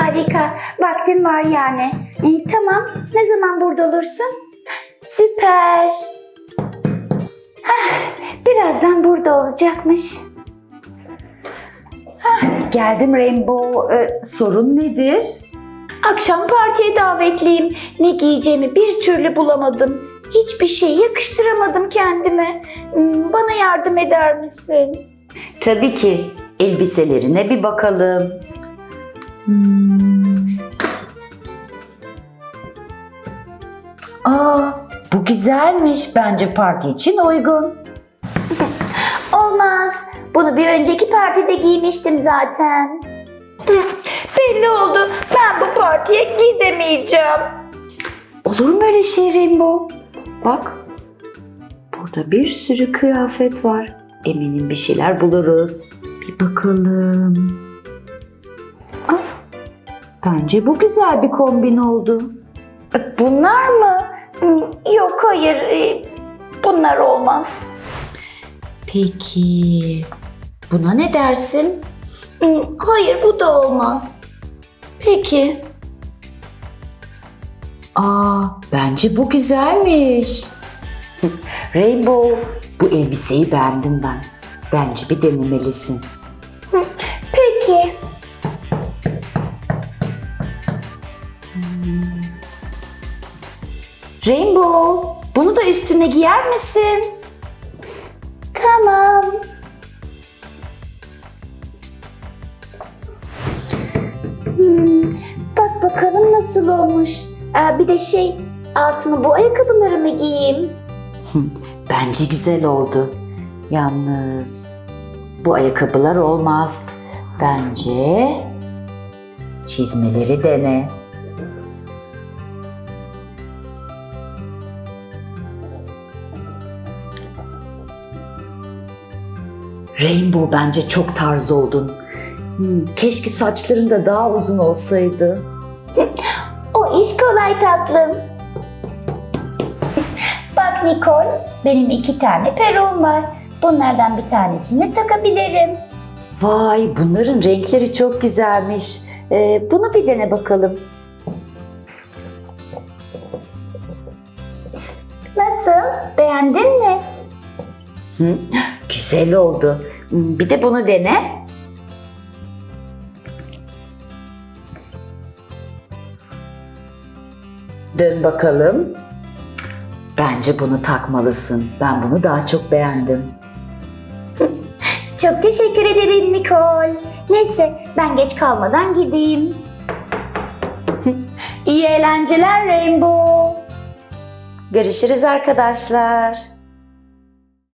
Harika. Vaktin var yani. İyi tamam. Ne zaman burada olursun? Süper. Hah, birazdan burada olacakmış. Hah, geldim Rainbow. Ee, sorun nedir? Akşam partiye davetliyim. Ne giyeceğimi bir türlü bulamadım. Hiçbir şey yakıştıramadım kendime. Hmm, Bana yardım eder misin? Tabii ki. Elbiselerine bir bakalım. Hmm. Aa, bu güzelmiş. Bence parti için uygun. Olmaz. Bunu bir önceki partide giymiştim zaten. Belli oldu. Ben bu partiye gidemeyeceğim. Olur mu öyle şey Rainbow? Bak. Burada bir sürü kıyafet var. Eminim bir şeyler buluruz. Bir bakalım. Bence bu güzel bir kombin oldu. Bunlar mı? Hmm, Yok hayır. e, Bunlar olmaz. Peki buna ne dersin? Hmm, Hayır bu da olmaz. Peki. Aa bence bu güzelmiş. Rainbow bu elbiseyi beğendim ben. Bence bir denemelisin. Peki. Rainbow bunu da üstüne giyer misin? Tamam. Hmm, bak bakalım nasıl olmuş. Aa, bir de şey altıma bu ayakkabıları mı giyeyim? Bence güzel oldu. Yalnız bu ayakkabılar olmaz. Bence çizmeleri dene. Rainbow bence çok tarz oldun. Hmm, keşke saçların da daha uzun olsaydı. o iş kolay tatlım. Bak Nicole, benim iki tane peruğum var. Bunlardan bir tanesini takabilirim. Vay, bunların renkleri çok güzelmiş. Ee, bunu bir dene bakalım. Nasıl? Beğendin mi? Hı, güzel oldu. Bir de bunu dene. Dön bakalım. Bence bunu takmalısın. Ben bunu daha çok beğendim. çok teşekkür ederim Nicole. Neyse ben geç kalmadan gideyim. İyi eğlenceler Rainbow. Görüşürüz arkadaşlar.